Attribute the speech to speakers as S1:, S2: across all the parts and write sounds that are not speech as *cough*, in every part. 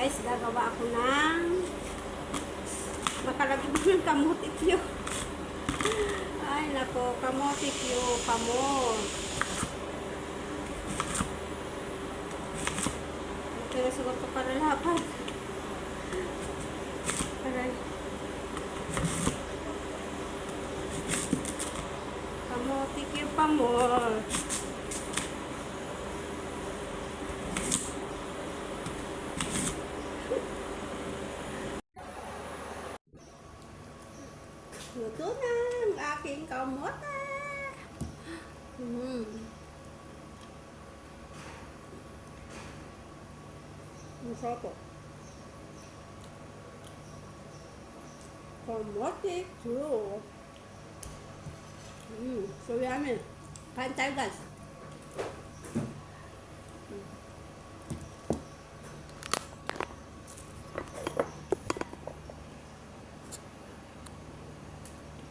S1: Guys, gagawa ako ng makalagay mo ng *laughs* kamuti pyo. Ay, nako, kamuti pyo, kamot. Pero sugot ko para lapat. Aray. Kamuti pyo, pamor. Luto na ang aking kamote. Mm. Masarap po. Kamote too. Mm, so yummy. Kain tayo guys.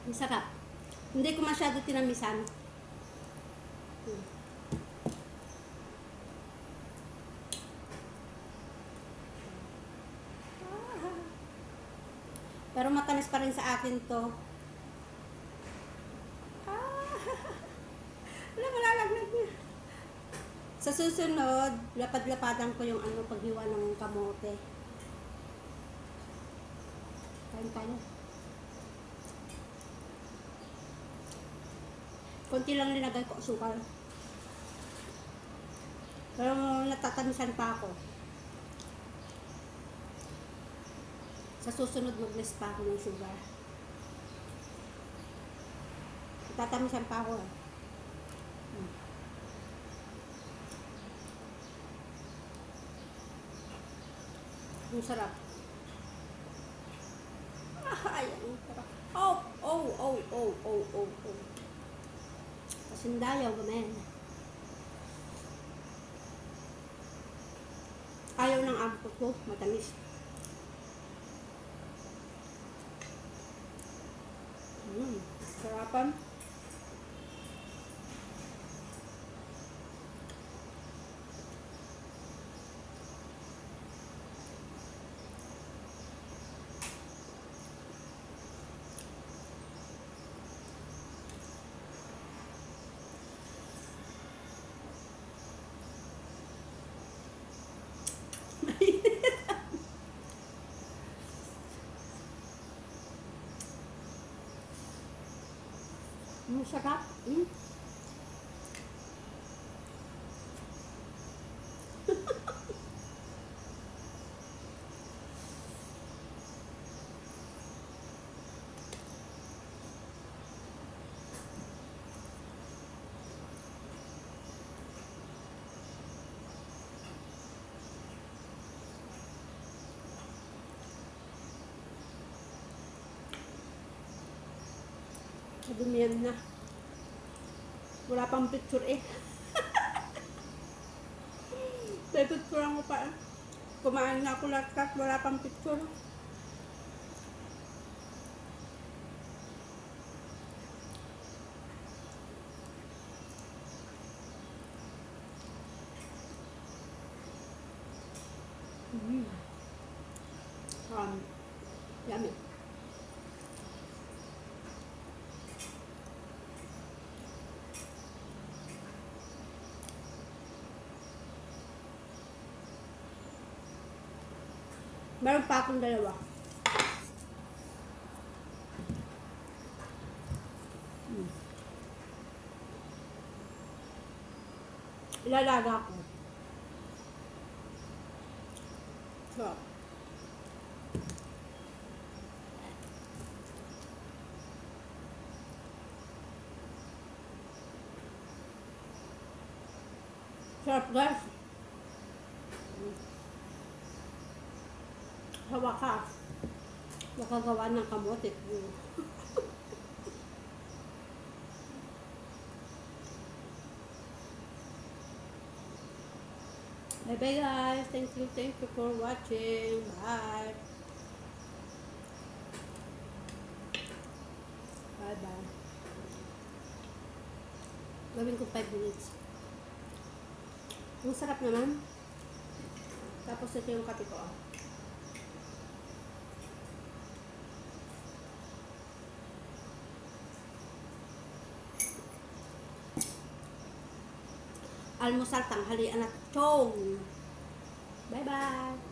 S1: Ang sarap. Hindi ko masyado tinamisan. Pero matamis pa rin sa akin to. Ah. Alam, malalagnag niya. Sa susunod, lapad-lapadan ko yung ano paghiwa ng kamote. Kain tayo. Konti lang linagay ko asukal. Pero natatamisan pa ako. Sa susunod mag-less pa ako ng sugar. Natatamisan pa ako eh. Hmm. Ang sarap. Ah, *laughs* ay, ang sarap. Oh, oh, oh, oh, oh, oh, oh. Pasindayaw gamen. Ayaw ng ampot ko, matamis. Mm, sarapan. Ang sarap. Mm. Dumiyan na. Wala pang picture eh. May picture ako pa. Kumain na ako lahat wala pang picture. Mm. Um, yummy. Meron pa akong dalawa. Hmm. Ilalaga ko. So. Sarap guys. Sa wakas, nakagawa ng kamote. Mm. *laughs* Bye bye guys. Thank you, thank you for watching. Bye. Bye bye. Gawin ko 5 minutes. Ang sarap naman. Tapos ito yung kape ko. ah. Almusal, tanghalian at chong. Bye-bye.